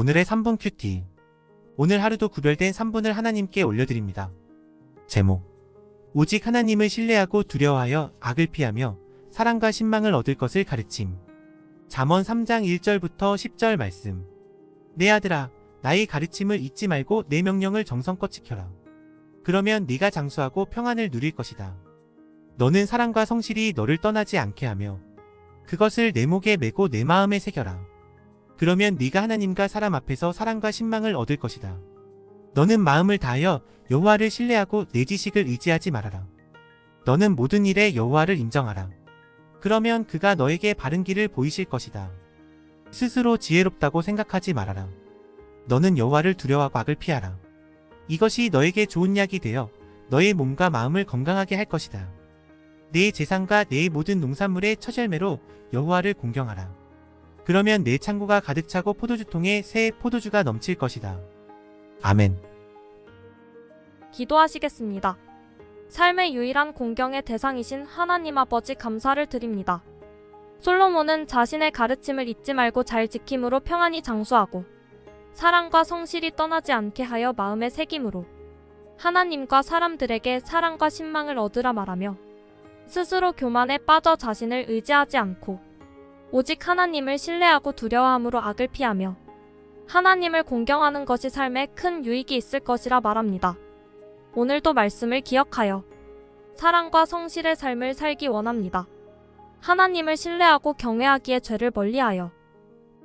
오늘의 3분 큐티. 오늘 하루도 구별된 3분을 하나님께 올려드립니다. 제목. 오직 하나님을 신뢰하고 두려워하여 악을 피하며 사랑과 신망을 얻을 것을 가르침. 잠언 3장 1절부터 10절 말씀. 내 아들아, 나의 가르침을 잊지 말고 내 명령을 정성껏 지켜라. 그러면 네가 장수하고 평안을 누릴 것이다. 너는 사랑과 성실이 너를 떠나지 않게 하며 그것을 내 목에 메고 내 마음에 새겨라. 그러면 네가 하나님과 사람 앞에서 사랑과 신망을 얻을 것이다. 너는 마음을 다하여 여호와를 신뢰하고 내 지식을 의지하지 말아라. 너는 모든 일에 여호와를 인정하라. 그러면 그가 너에게 바른 길을 보이실 것이다. 스스로 지혜롭다고 생각하지 말아라. 너는 여호와를 두려워하고 악을 피하라. 이것이 너에게 좋은 약이 되어 너의 몸과 마음을 건강하게 할 것이다. 내 재산과 내 모든 농산물의 첫 열매로 여호와를 공경하라. 그러면 내 창고가 가득 차고 포도주통에 새 포도주가 넘칠 것이다. 아멘. 기도하시겠습니다. 삶의 유일한 공경의 대상이신 하나님 아버지 감사를 드립니다. 솔로몬은 자신의 가르침을 잊지 말고 잘 지킴으로 평안히 장수하고 사랑과 성실이 떠나지 않게 하여 마음에 새김으로 하나님과 사람들에게 사랑과 신망을 얻으라 말하며 스스로 교만에 빠져 자신을 의지하지 않고 오직 하나님을 신뢰하고 두려워함으로 악을 피하며 하나님을 공경하는 것이 삶에 큰 유익이 있을 것이라 말합니다. 오늘도 말씀을 기억하여 사랑과 성실의 삶을 살기 원합니다. 하나님을 신뢰하고 경외하기에 죄를 멀리하여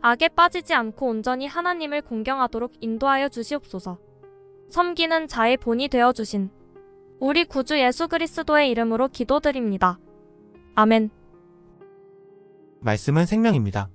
악에 빠지지 않고 온전히 하나님을 공경하도록 인도하여 주시옵소서. 섬기는 자의 본이 되어 주신 우리 구주 예수 그리스도의 이름으로 기도드립니다. 아멘. 말씀은 생명입니다.